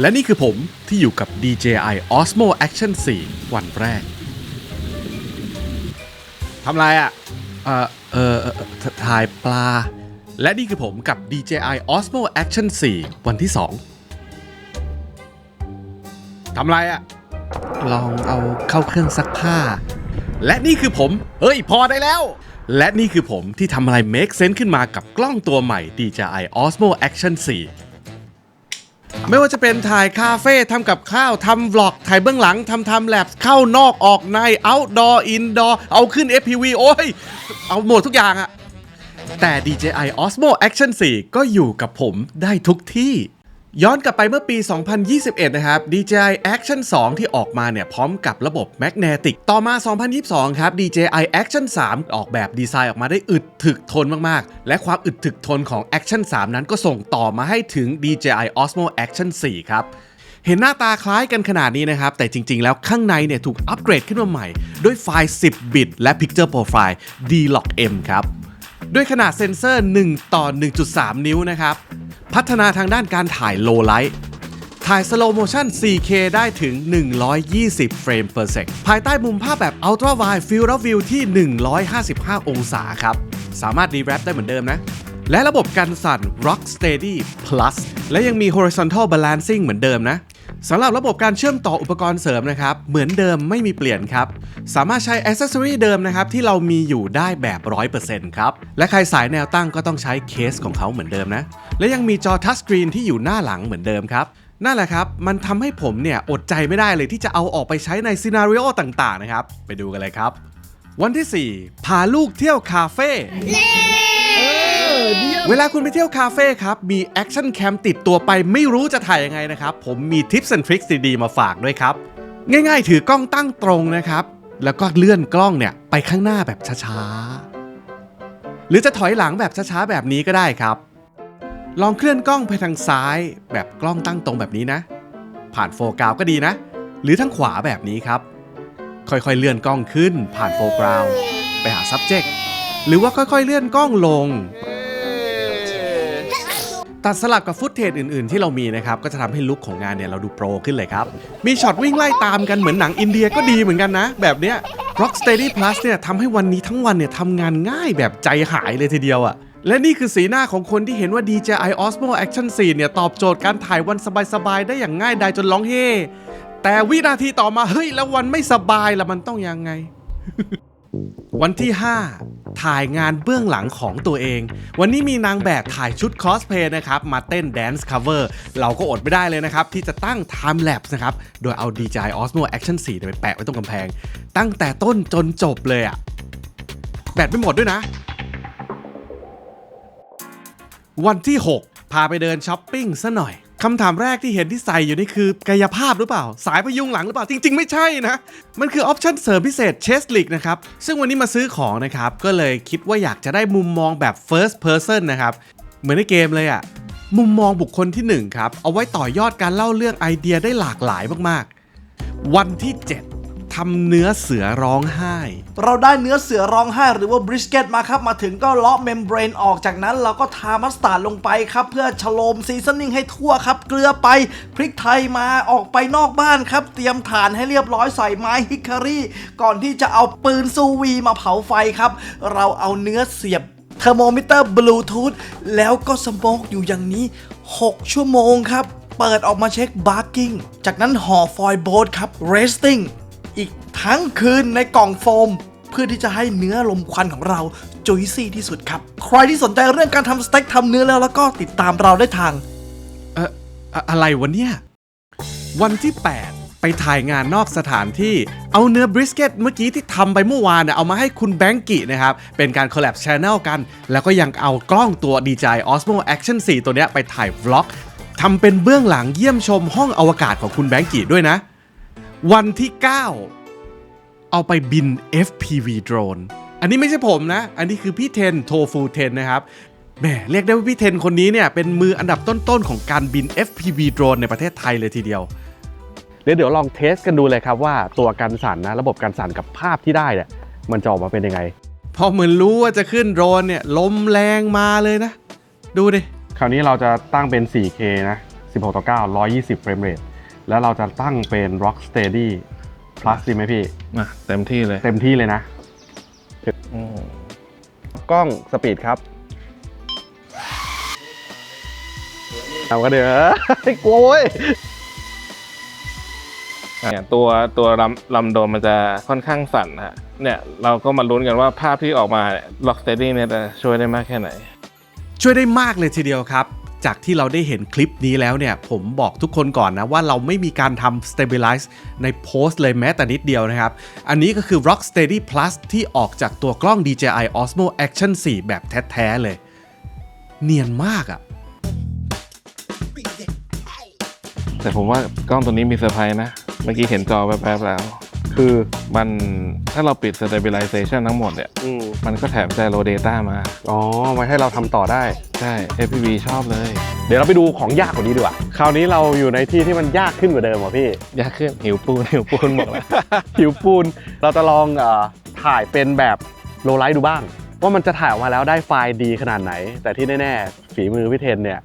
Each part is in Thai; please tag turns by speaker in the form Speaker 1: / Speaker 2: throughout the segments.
Speaker 1: และนี่คือผมที่อยู่กับ DJI Osmo Action 4 วันแรก ทำไรอะ่ะ เออเออเอ่อถถ่ายปลา และนี่คือผมกับ DJI Osmo Action 4 วันที่ 2 ทำไรอะ่ะ ลองเอาเข้าเครื่องซักผ้า และนี่คือผม เฮ้ย พอได้แล้ว และนี่คือผมที่ทำอะไร make sense ขึ้นมากับกล้องตัวใหม่ DJI Osmo Action 4 ไม่ว่าจะเป็นถ่ายคาเฟ่ทำกับข้าวทำบล็อก ถ่ายเบื้องหลังทำทำแลบเข้านอกออกใน outdoor indoor เอาขึ้น FPV โอ้ย เอาหมดทุกอย่างอะแต่ DJI Osmo Action 4 ก็อยู่กับผมได้ทุกที่ ย้อนกลับไปเมื่อปี 2021 นะครับ DJI Action 2 ที่ออกมาเนี่ย พร้อมกับระบบ Magnetic ต่อมา 2022 ครับ DJI Action 3 ออกแบบดีไซน์ออกมาได้อึดถึกทนมากๆ และความอึดถึกทนของ Action 3 นั้นก็ส่งต่อมาให้ถึง DJI Osmo Action 4 ครับเห็นหน้าตาคล้ายกันขนาดนี้นะครับ แต่จริง ๆ แล้วข้างในเนี่ยถูกอัปเกรดขึ้นมาใหม่ ด้วยไฟล์ 10 บิต และ Picture Profile D-Log M ครับ ด้วยขนาดเซ็นเซอร์ 1 ต่อ 1.3 นิ้วนะครับ พัฒนาทางด้านการถ่ายโลไลท์ถ่ายสโลโมชัน 4K ได้ถึง 120 เฟรม per sec ภายใต้มุมภาพแบบ ultra wide field of view ที่ 155 องศาครับ สามารถดีแรปได้เหมือนเดิมนะ และระบบกันสั่น Rock Steady Plus และยังมี horizontal balancing เหมือนเดิมนะ สำหรับระบบการเชื่อมต่ออุปกรณ์เสริมนะครับ เหมือนเดิมไม่มีเปลี่ยนครับ สามารถใช้อ c เซ s ซอรีเดิมนะครับ ที่เรามีอยู่ได้แบบ 100%ครับ และใครสายแนวตั้งก็ต้องใช้เคสของเขาเหมือนเดิมนะ และยังมีจอทัชสกรีนที่อยู่หน้าหลังเหมือนเดิมครับนั่นแหละครับ มันทำให้ผมเนี่ย อดใจไม่ได้เลยที่จะเอาออกไปใช้ในซีนารีโอต่างๆนะครับ ไปดูกันเลยครับ วันที่ 4 พาลูกเที่ยวคาเฟ่ เวลาคุณไปเที่ยวคาเฟ่ครับ มีแอคชั่นแคมติดตัวไปไม่รู้จะถ่ายยังไงนะครับ ผมมีทิปส์และทริคดีๆมาฝากด้วยครับ ง่ายๆ ถือกล้องตั้งตรงนะครับ แล้วก็เลื่อนกล้องเนี่ยไปข้างหน้าแบบช้าๆ หรือจะถอยหลังแบบช้าๆ แบบนี้ก็ได้ครับ ลองเคลื่อนกล้องไปทางซ้าย แบบกล้องตั้งตรงแบบนี้นะ ผ่านโฟกัสก็ดีนะ หรือทางขวาแบบนี้ครับ ค่อยๆเลื่อนกล้องขึ้น ผ่านโฟกัสไปหา subject หรือว่าค่อยๆเลื่อนกล้องลง ตัดสลับกับฟุตเทจอื่น ๆ ที่เรามีนะครับ ก็จะทำให้ลุคของงานเนี่ยเราดูโปรขึ้นเลยครับ มีช็อตวิ่งไล่ตามกันเหมือนหนังอินเดียก็ดีเหมือนกันนะ แบบเนี้ย Rocksteady Plus เนี่ยทำให้วันนี้ทั้งวันเนี่ยทำงานง่ายแบบใจหายเลยทีเดียวอะและนี่คือสีหน้าของคนที่เห็นว่า DJI Osmo Action 4 เนี่ย ตอบโจทย์การถ่ายวันสบาย ๆ ได้อย่างง่ายดายจนร้องเฮ่แต่วินาทีต่อมา เฮ้ย แล้ววันไม่สบายละมันต้องยังไง วันที่ 5 ถ่ายงานเบื้องหลังของตัวเอง วันนี้มีนางแบบถ่ายชุดคอสเพลย์นะครับ มาเต้น Dance Cover เราก็อดไม่ได้เลยนะครับ ที่จะตั้ง Time Lapse นะครับ โดยเอา DJI Osmo Action 4 ไปแปะไว้ตรงกำแพง ตั้งแต่ต้นจนจบเลยอะแบตไม่หมดด้วยนะ วันที่ 6 พาไปเดินช้อปปิ้งซะหน่อย คำถามแรกที่เห็นที่ใส่อยู่นี่คือกายภาพหรือเปล่า สายพยุงหลังหรือเปล่า จริง ๆ ไม่ใช่นะ มันคือออปชั่นเสริมพิเศษเชสลิกนะครับ ซึ่งวันนี้มาซื้อของนะครับ ก็เลยคิดว่าอยากจะได้มุมมองแบบ first person นะครับ เหมือนในเกมเลยอะมุมมองบุคคลที่1ครับเอาไว้ต่อยอดการเล่าเรื่องไอเดียได้หลากหลายมากๆ วันที่ 7 ทำเนื้อเสือร้องไห้
Speaker 2: เราได้เนื้อเสือร้องไห้หรือว่าบริสเกตมาครับ มาถึงก็เลาะเมมเบรนออกจากนั้น เราก็ทามัสตาร์ดลงไปครับ เพื่อฉโลมซีซันนิ่งให้ทั่วครับ เกลือไปพริกไทยมาออกไปนอกบ้านครับ เตรียมฐานให้เรียบร้อยใส่ไม้ฮิคารีก่อนที่จะเอาปืนซูวีมาเผาไฟครับ เราเอาเนื้อเสียบเทอร์โมมิเตอร์บลูทูธแล้วก็สโมกอยู่อย่างนี้ 6 ชั่วโมงครับ เปิดออกมาเช็คบาร์กิ้ง จากนั้นห่อฟอยล์โบทครับเรสติ้ง อีกทั้งคืนในกล่องโฟม เพื่อที่จะให้เนื้อลมควันของเราจุยซี่ที่สุดครับ ใครที่สนใจเรื่องการทำสเต็กทำเนื้อแล้วแล้วก็ติดตามเราได้ทาง
Speaker 1: เอ่ออะอะไรวะเนี่ย วันที่ 8 ไปถ่ายงานนอกสถานที่เอาเนื้อบริสเกตเมื่อกี้ที่ทำไปเมื่อวานเนี่ยเอามาให้คุณแบงกินะครับ เป็นการคอลแลบชแนลกัน แล้วก็ยังเอากล้องตัว DJI Osmo Action 4 ตัวเนี้ยไปถ่ายวล็อกทำเป็นเบื้องหลังเยี่ยมชมห้องอวกาศของคุณแบงกิด้วยนะ วันที่ 9 เอาไปบิน FPV โดรน อันนี้ไม่ใช่ผมนะ อันนี้คือพี่เทนโทฟูเทนนะครับแหมเรียกได้ว่าพี่เทนคนนี้เนี่ย เป็นมืออันดับต้นๆ ของการบิน FPV โดรนในประเทศไทยเลยทีเดียวเดี๋ยวเดี๋ยวลองเทสกันดูเลยครับว่าตัวกันสั่นนะ ระบบกันสั่นกับภาพที่ได้เนี่ยมันจะออกมาเป็นยังไง พอเหมือนรู้ว่าจะขึ้นโดรนเนี่ยลมแรงมาเลยนะ ดูดิ คราวนี้เราจะตั้งเป็น 4K นะ
Speaker 3: 16 ต่อ 9 120 เฟรมเรท แล้วเราจะตั้งเป็น Rock Steady Plus ดีไหมพี่
Speaker 4: มาเต็มที่เลย
Speaker 3: เต็มที่เลยนะ
Speaker 4: อืม
Speaker 3: กล้องสปีดครับเอาก็เดี๋ยวกลัวเว้ย
Speaker 4: เนี่ยตัวตัวลำลำโดมมันจะค่อนข้างสั่นฮะเนี่ยเราก็มาลุ้นกันว่าภาพที่ออกมาล็อกสเตดี้เนี่ยจะช่วยได้มากแค่ไหน
Speaker 1: ช่วยได้มากเลยทีเดียวครับ จากที่เราได้เห็นคลิปนี้แล้วเนี่ย ผมบอกทุกคนก่อนนะว่าเราไม่มีการทำ stabilize ในโพสต์เลยแม้แต่นิดเดียวนะครับ อันนี้ก็คือ Rock Steady Plus ที่ออกจากตัวกล้อง DJI Osmo Action 4 แบบแท้ๆเลย เนียนมากอะ่ะ
Speaker 4: แต่ผมว่ากล้องตัวนี้มีเซอร์ไพรส์นะ เมื่อกี้เห็นจอแป๊บๆแล้ว
Speaker 3: คือ
Speaker 4: มันถ้าเราปิด stabilization ทั้งหมดเนี่ย
Speaker 3: อืม
Speaker 4: มันก็แถม gyro data มา
Speaker 3: อ๋อไว้ให้เราทำต่อได้
Speaker 4: ใช่ FPV ชอบเลย
Speaker 3: เดี๋ยวเราไปดูของยากกว่านี้ดีกว่า คราวนี้เราอยู่ในที่ที่มันยากขึ้นกว่าเดิมเหรอพี่
Speaker 4: ยากขึ้น หิวปูน หิวปูนบอกแล้ว
Speaker 3: หิวปูน เราจะลองเออถ่ายเป็นแบบโลไลท์ดูบ้าง ว่ามันจะถ่ายออกมาแล้วได้ไฟล์ดีขนาดไหน แต่ที่แน่ๆ ฝีมือพี่เทนเนี่ย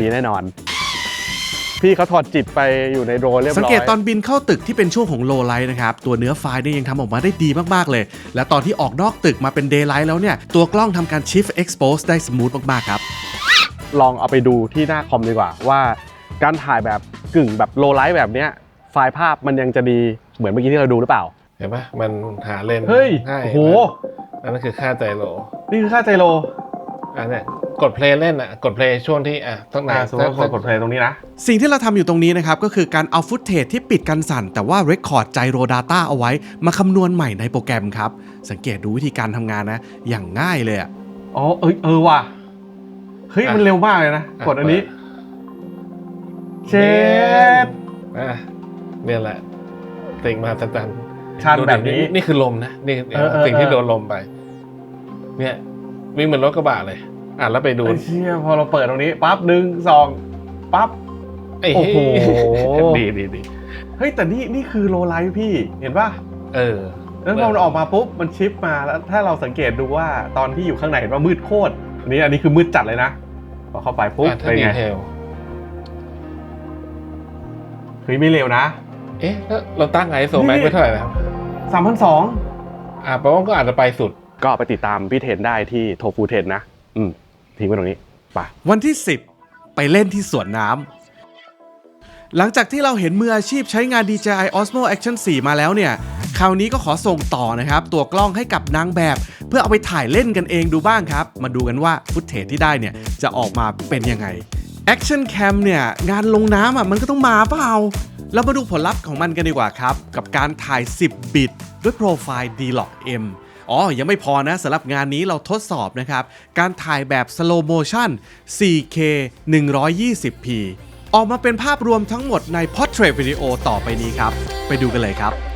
Speaker 3: ดีแน่นอน พี่เขาถอดจิตไปอยู่ในโดรนเรียบร้อย
Speaker 1: สังเกตตอนบินเข้าตึกที่เป็นช่วงของ low light นะครับ ตัวเนื้อไฟล์เนี่ยยังทำออกมาได้ดีมากๆเลย และตอนที่ออกนอกตึกมาเป็น daylight แล้วเนี่ย ตัวกล้องทำการ shift expose ได้ smooth มากๆครับ
Speaker 3: ลองเอาไปดูที่หน้าคอมดีกว่าว่า การถ่ายแบบกึ่งแบบโลไลท์แบบเนี้ยไฟล์ภาพมันยังจะดีเหมือนเมื่อกี้ที่เราดูหรือเปล่า
Speaker 4: เห็นปะมันหาเลน
Speaker 3: เฮ้ย
Speaker 4: ใช่
Speaker 3: โอ้โห
Speaker 4: นั่นคือค่าใจโล
Speaker 3: นี่คือค่าใจโล
Speaker 4: อันเนี้ย กดเพลย์เล่นอะกดเพลย์ช่วงที่อะต้องไหน
Speaker 3: อ่าสมมติว่าคนกดเพลย์ตรงนี้นะ
Speaker 1: สิ่งที่เราทำอยู่ตรงนี้นะครับ ก็คือการเอาฟุตเทจที่ปิดกันสั่น แต่ว่า Record ไจโร Data เอาไว้ มาคำนวณใหม่ในโปรแกรมครับ สังเกตดูวิธีการทำงานนะ อย่างง่ายเลยอะ
Speaker 3: อ๋อเอ้ยเออว่ะเฮ้ย
Speaker 4: อะ
Speaker 3: มันเร็วมากเลยนะ
Speaker 4: อะ
Speaker 3: กดอันนี้
Speaker 4: เปิ
Speaker 3: เช็ด
Speaker 4: อะเนี่ยแหละสิ่งมหัศจรรย์
Speaker 3: ชัน
Speaker 4: ดูดิ
Speaker 3: แบบนี้
Speaker 4: นี่คือลมนะนี่
Speaker 3: เออเออ
Speaker 4: สิ่งที่
Speaker 3: เออ
Speaker 4: โดนลมไป เนี่ยวิ่งเหมือนรถกระบะเลย อะแล้วไปดู
Speaker 3: ไอ้เชี่ยพอเราเปิดตรงนี้ปั๊บหนึ่งสองปั๊บ
Speaker 4: ไอ้
Speaker 3: โอ้โห
Speaker 4: ดีดีดี
Speaker 3: เฮ้ยแต่นี่นี่คือโลไลท์พี่เห็นป่ะ
Speaker 4: เออ
Speaker 3: แล้วพอมันออกมาปุ๊บมันชิปมาแล้วถ้าเราสังเกตดูว่าตอนที่อยู่ข้างในว่ามืดโคตรอันนี้อันนี้คือมืดจัดเลยนะพอเข้าไปปุ๊บ
Speaker 4: อะถ้า
Speaker 3: เป็น
Speaker 4: ดี
Speaker 3: ไง
Speaker 4: เทล
Speaker 3: เฮ้ยไม่เร็วนะ
Speaker 4: เอ๊ะแล้วเราตั้งไอโซแม็ก
Speaker 3: นี่
Speaker 4: ไว้เท่าไหร่นะ
Speaker 3: สามพันสอง
Speaker 4: อะแปลว่าก็อาจจะไปสุด
Speaker 3: ก็ไปติดตามพี่เทนได้ที่โทฟูเทนนะ อืม ทิ้งไว้ตรงนี้ไป
Speaker 1: วันที่ 10 ไปเล่นที่สวนน้ำหลังจากที่เราเห็นมืออาชีพใช้งาน DJI Osmo Action 4 มาแล้วเนี่ย คราวนี้ก็ขอส่งต่อนะครับ ตัวกล้องให้กับนางแบบ เพื่อเอาไปถ่ายเล่นกันเองดูบ้างครับ มาดูกันว่าฟุตเทจที่ได้เนี่ย จะออกมาเป็นยังไง Action Cam เนี่ย งานลงน้ำอะมันก็ต้องมาเปล่าเรามาดูผลลัพธ์ของมันกันดีกว่าครับ กับการถ่าย 10 บิตด้วยโปรไฟล์ D-Log M อ๋อ ยังไม่พอนะสำหรับงานนี้เราทดสอบนะครับ การถ่ายแบบสโลโมชั่น 4K 120p ออกมาเป็นภาพรวมทั้งหมดใน portrait video ต่อไปนี้ครับ ไปดูกันเลยครับ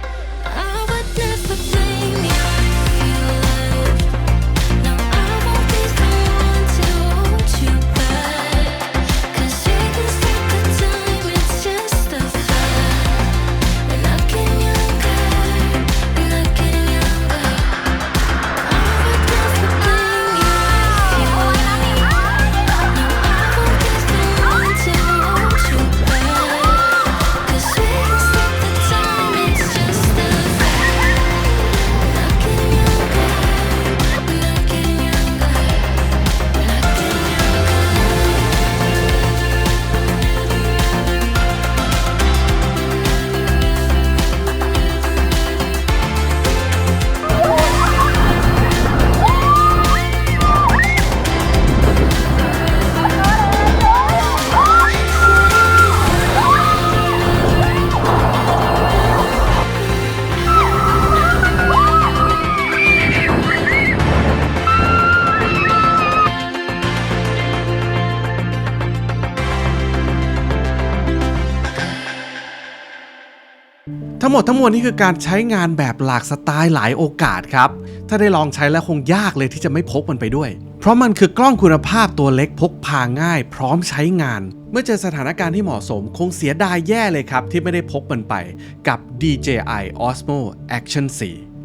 Speaker 1: ทั้งหมดทั้งมวลนี่คือการใช้งานแบบหลากสไตล์หลายโอกาสครับ ถ้าได้ลองใช้แล้วคงยากเลยที่จะไม่พกมันไปด้วย เพราะมันคือกล้องคุณภาพตัวเล็กพกพาง่าย พร้อมใช้งาน เมื่อเจอสถานการณ์ที่เหมาะสม คงเสียดายแย่เลยครับ ที่ไม่ได้พกมันไปกับ DJI Osmo Action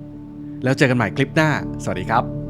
Speaker 1: 4 แล้วเจอกันใหม่คลิปหน้า สวัสดีครับ